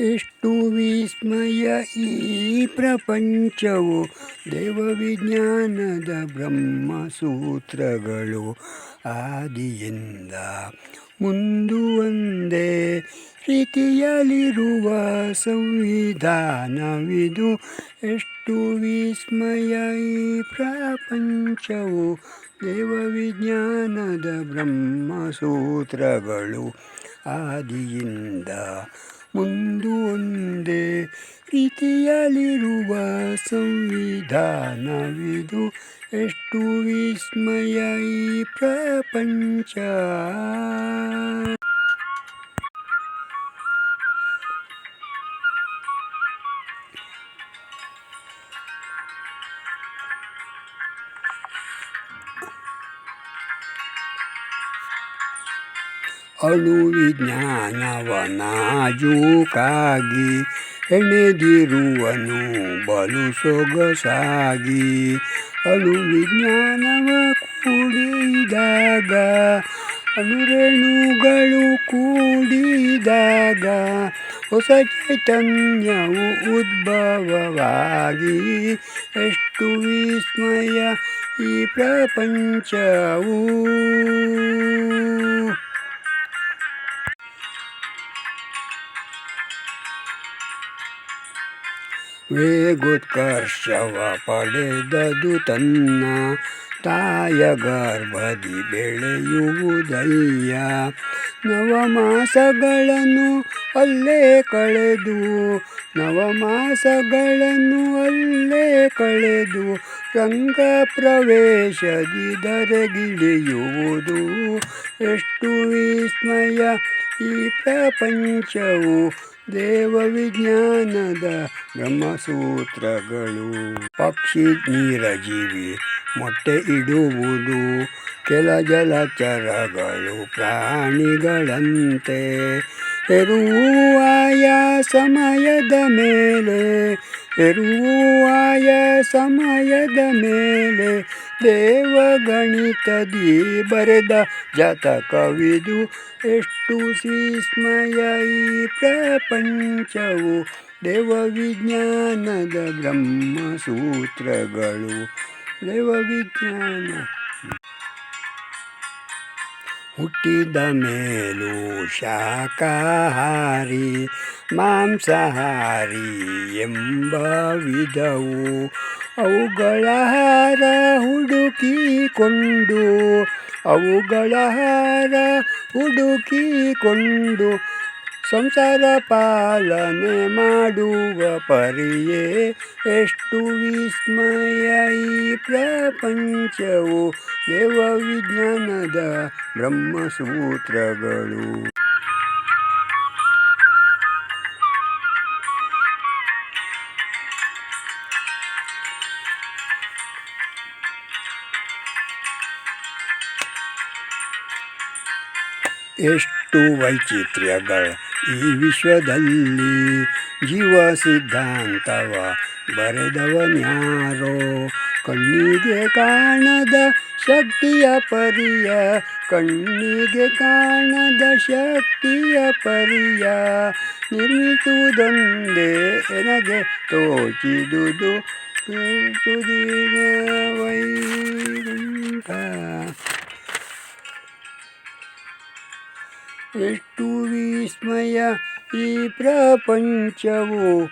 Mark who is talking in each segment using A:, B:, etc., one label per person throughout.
A: ಎಷ್ಟು ವಿಸ್ಮಯ ಈ ಪ್ರಪಂಚವು ದೇವವಿಜ್ಞಾನದ ಬ್ರಹ್ಮಸೂತ್ರಗಳು ಆದಿಯಿಂದ ಮುಂದುವಂದೇ ರೀತಿಯಲ್ಲಿರುವ ಸಂವಿಧಾನವಿದು. ಎಷ್ಟು ವಿಸ್ಮಯ ಈ ಪ್ರಪಂಚವು ದೇವವಿಜ್ಞಾನದ ಬ್ರಹ್ಮಸೂತ್ರಗಳು ಆದಿಯಿಂದ ಮುಂದೊಂದೇ ರೀತಿಯಲ್ಲಿರುವ ಸಂವಿಧಾನವಿದು. ಎಷ್ಟು ವಿಸ್ಮಯ ಈ ಪ್ರಪಂಚ. ಅಣು ವಿಜ್ಞಾನವನಾಜೂಕಾಗಿ ಹೆಣೆದಿರುವನು ಬಲು ಸೊಗಸಾಗಿ. ಅಣು ವಿಜ್ಞಾನವ ಕೂಡಿದಾಗ, ಅನುರಣುಗಳು ಕೂಡಿದಾಗ, ಹೊಸ ಚೈತನ್ಯವು ಉದ್ಭವವಾಗಿ, ಎಷ್ಟು ವಿಸ್ಮಯ ಈ ಪ್ರಪಂಚವು. ವೇಗೋತ್ಕರ್ಷವ ಪಡೆದದು ತನ್ನ ತಾಯ ಗರ್ಭದಿ ಬೆಳೆಯುವುದಯ್ಯ. ನವಮಾಸಗಳನ್ನು ಅಲ್ಲೇ ಕಳೆದು, ನವಮಾಸಗಳನ್ನು ಅಲ್ಲೇ ಕಳೆದು, ರಂಗ ಪ್ರವೇಶದಿ ಧರೆಗಿಳಿಯುವುದು. ಎಷ್ಟು ವಿಸ್ಮಯ ಈ ಪ್ರಪಂಚವು ದೇವ ವಿಜ್ಞಾನದ ಬ್ರಹ್ಮಸೂತ್ರಗಳು. ಪಕ್ಷಿ ನೀರಜೀವಿ, ಮೊಟ್ಟೆ ಇಡುವುದು, ಕೆಲ ಜಲಚರಗಳು, ಪ್ರಾಣಿಗಳಂತೆ. ಹೆರುವಾಯ ಸಮಯದ ಮೇಲೆ ಹೆರುವಾಯ ಸಮಯದ ಮೇಲೆ ದೇವಗಣಿತದಿ ಬರೆದ ಜಾತಕವಿದು ಎಷ್ಟು ವಿಸ್ಮಯ ಈ ಪ್ರಪಂಚವು ದೇವವಿಜ್ಞಾನದ ಬ್ರಹ್ಮಸೂತ್ರಗಳು. ದೇವವಿಜ್ಞಾನ. ಹುಟ್ಟಿದ ಮೇಲೂ ಶಾಖಾಹಾರಿ, ಮಾಂಸಾಹಾರಿ ಎಂಬ ವಿಧವು ಅವುಗಳ ಹಾರ ಹುಡುಕಿಕೊಂಡು, ಅವುಗಳ ಹಾರ ಹುಡುಕಿಕೊಂಡು ಸಂಸಾರ ಪಾಲನೆ ಮಾಡುವ ಪರಿಯೇ ಎಷ್ಟು ವಿಸ್ಮಯ ಈ ಪ್ರಪಂಚವು. ದೇವ ವಿಜ್ಞಾನದ ಬ್ರಹ್ಮಸೂತ್ರಗಳು. ಎಷ್ಟು ವೈಚಿತ್ರ್ಯಗಳ ಈ ವಿಶ್ವದಲ್ಲಿ ಜೀವ ಸಿದ್ಧಾಂತವ ಬರೆದವನ್ಯಾರೋ ಕಣ್ಣಿಗೆ ಕಾಣದ ಶಕ್ತಿಯ ಪರಿಯ, ಕಣ್ಣಿಗೆ ಕಾಣದ ಶಕ್ತಿಯ ಪರಿಯ. ನಿರ್ಮಿಸುವುದೊಂದೇ ನನಗೆ ತೋಚಿದುದು ತುದಿನ ವಿಸ್ಮಯ ಈ ಪ್ರಪಂಚವು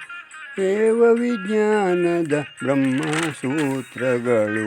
A: ದೇವ ವಿಜ್ಞಾನದ ಬ್ರಹ್ಮಸೂತ್ರಗಳು.